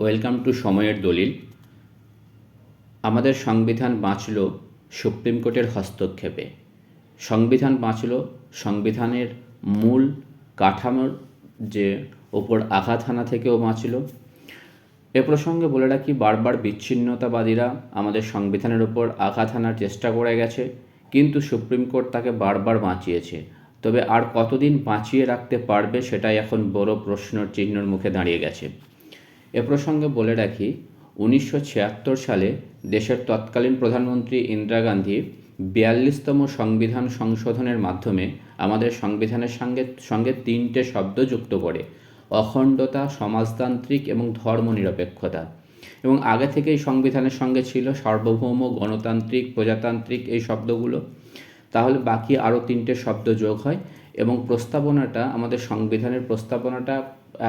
Welcome to সময়ের দলিল। আমাদের সংবিধান বাঁচল সুপ্রিম কোর্টের হস্তক্ষেপে। সংবিধান বাঁচল সংবিধানের মূল কাঠামোর যে ওপর আঘাত হানা থেকেও বাঁচল। এ প্রসঙ্গে বলে রাখি, বারবার বিচ্ছিন্নতাবাদীরা আমাদের সংবিধানের ওপর আঘাত হানার চেষ্টা করে গেছে, কিন্তু সুপ্রিম কোর্ট তাকে বারবার বাঁচিয়েছে। তবে আর কতদিন বাঁচিয়ে রাখতে পারবে সেটাই এখন বড় প্রশ্নের চিহ্নর মুখে দাঁড়িয়ে গেছে। এ প্রসঙ্গে বলে রাখি, উনিশশো ছিয়াত্তর সালে দেশের তৎকালীন প্রধানমন্ত্রী ইন্দিরা গান্ধী বিয়াল্লিশতম সংবিধান সংশোধনের মাধ্যমে আমাদের সংবিধানের সঙ্গে সঙ্গে তিনটে শব্দ যুক্ত করে, অখণ্ডতা, সমাজতান্ত্রিক এবং ধর্মনিরপেক্ষতা। এবং আগে থেকেই সংবিধানের সঙ্গে ছিল সার্বভৌম, গণতান্ত্রিক, প্রজাতান্ত্রিক এই শব্দগুলো। তাহলে বাকি আরও তিনটে শব্দ যোগ হয় এবং প্রস্তাবনাটা, আমাদের সংবিধানের প্রস্তাবনাটা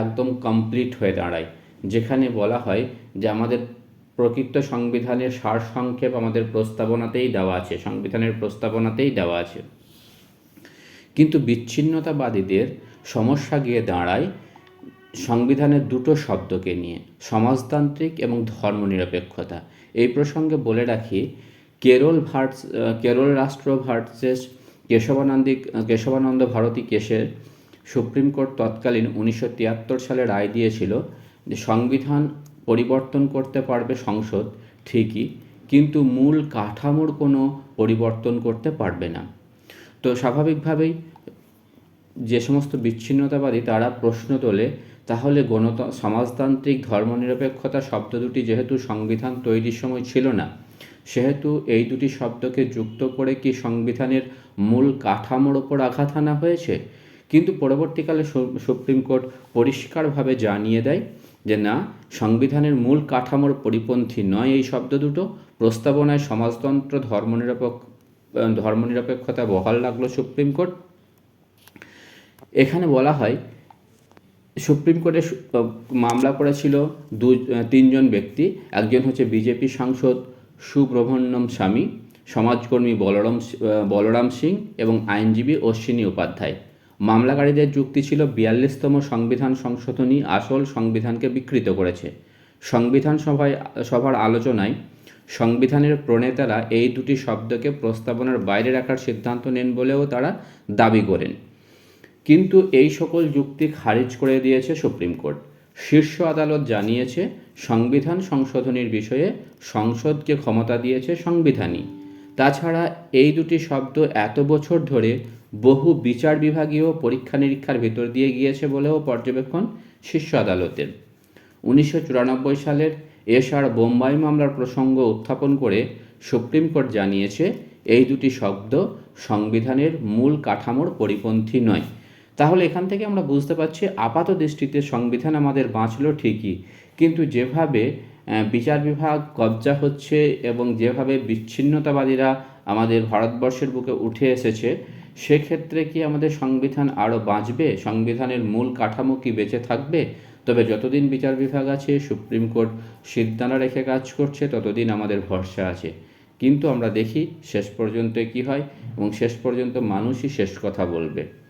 একদম কমপ্লিট হয়ে দাঁড়ায়। যেখানে বলা হয় যে আমাদের প্রকৃত সংবিধানের সারসংক্ষেপ আমাদের প্রস্তাবনাতেই দেওয়া আছে, সংবিধানের প্রস্তাবনাতেই দেওয়া আছে। কিন্তু বিচ্ছিন্নতাবাদীদের সমস্যা গিয়ে দাঁড়ায় সংবিধানের দুটো শব্দকে নিয়ে, সমাজতান্ত্রিক এবং ধর্মনিরপেক্ষতা। এই প্রসঙ্গে বলে রাখি, কেরল ভার্স কেরল রাষ্ট্র ভার্সেস কেশবানন্দী, কেশবানন্দ ভারতী কেসের সুপ্রিম কোর্ট তৎকালীন উনিশশো তিয়াত্তর সালে রায় দিয়েছিল যে সংবিধান পরিবর্তন করতে পারবে সংসদ, ঠিকই, কিন্তু মূল কাঠামোর কোনো পরিবর্তন করতে পারবে না। তো স্বাভাবিকভাবেই যে সমস্ত বিচ্ছিন্নতাবাদী তারা প্রশ্ন তোলে, তাহলে গণত, সমাজতান্ত্রিক ধর্মনিরপেক্ষতা শব্দ দুটি যেহেতু সংবিধান তৈরির সময় ছিল না, সেহেতু এই দুটি শব্দকে যুক্ত করে কি সংবিধানের মূল কাঠামোর ওপর আঘাত আনা হয়েছে? কিন্তু পরবর্তীকালে সুপ্রিম কোর্ট পরিষ্কারভাবে জানিয়ে দেয় যে না, সংবিধানের মূল কাঠামোর পরিপন্থী নয় এই শব্দ দুটো, প্রস্তাবনায় সমাজতন্ত্র, ধর্মনিরপেক্ষ ধর্মনিরপেক্ষতা বহাল রাখল সুপ্রিম কোর্ট। এখানে বলা হয়, সুপ্রিম কোর্টে মামলা করেছিল দু তিনজন ব্যক্তি, একজন হচ্ছে বিজেপি সাংসদ সুব্রহ্মণ্যম স্বামী, সমাজকর্মী বলরাম বলরাম সিং এবং আইনজীবী অশ্বিনী উপাধ্যায়। মামলাকারীদের যুক্তি ছিল বিয়াল্লিশতম সংবিধান সংশোধনী আসল সংবিধানকে বিকৃত করেছে। সংবিধান সভায়, সভার আলোচনায় সংবিধানের প্রণেতারা এই দুটি শব্দকে প্রস্তাবনার বাইরে রাখার সিদ্ধান্ত নেন বলেও তারা দাবি করেন। কিন্তু এই সকল যুক্তি খারিজ করে দিয়েছে সুপ্রিম কোর্ট। শীর্ষ আদালত জানিয়েছে, সংবিধান সংশোধনীর বিষয়ে সংসদকে ক্ষমতা দিয়েছে সংবিধানই। তাছাড়া এই দুটি শব্দ এত বছর ধরে বহু বিচার বিভাগীয় পরীক্ষা নিরীক্ষার ভেতর দিয়ে গিয়েছে বলেও পর্যবেক্ষণ শীর্ষ আদালতের উনিশশো চুরানব্বই সালের এসআর বোম্বাই মামলার প্রসঙ্গ উত্থাপন করে সুপ্রিম কোর্ট জানিয়েছে, এই দুটি শব্দ সংবিধানের মূল কাঠামোর পরিপন্থী নয়। তাহলে এখান থেকে আমরা বুঝতে পারছি আপাত দৃষ্টিতে সংবিধান আমাদের বাঁচল ঠিকই, কিন্তু যেভাবে বিচার বিভাগ কবজা হচ্ছে এবং যেভাবে বিচ্ছিন্নতাবাদীরা আমাদের ভারতবর্ষের বুকে উঠে এসেছে, সেক্ষেত্রে কি আমাদের সংবিধান আরও বাঁচবে? সংবিধানের মূল কাঠামো কি বেঁচে থাকবে? তবে যতদিন বিচার বিভাগ আছে, সুপ্রিম কোর্ট সিদ্ধান্ত রেখে কাজ করছে, ততদিন আমাদের ভরসা আছে। কিন্তু আমরা দেখি শেষ পর্যন্ত কি হয় এবং শেষ পর্যন্ত মানুষই শেষ কথা বলবে।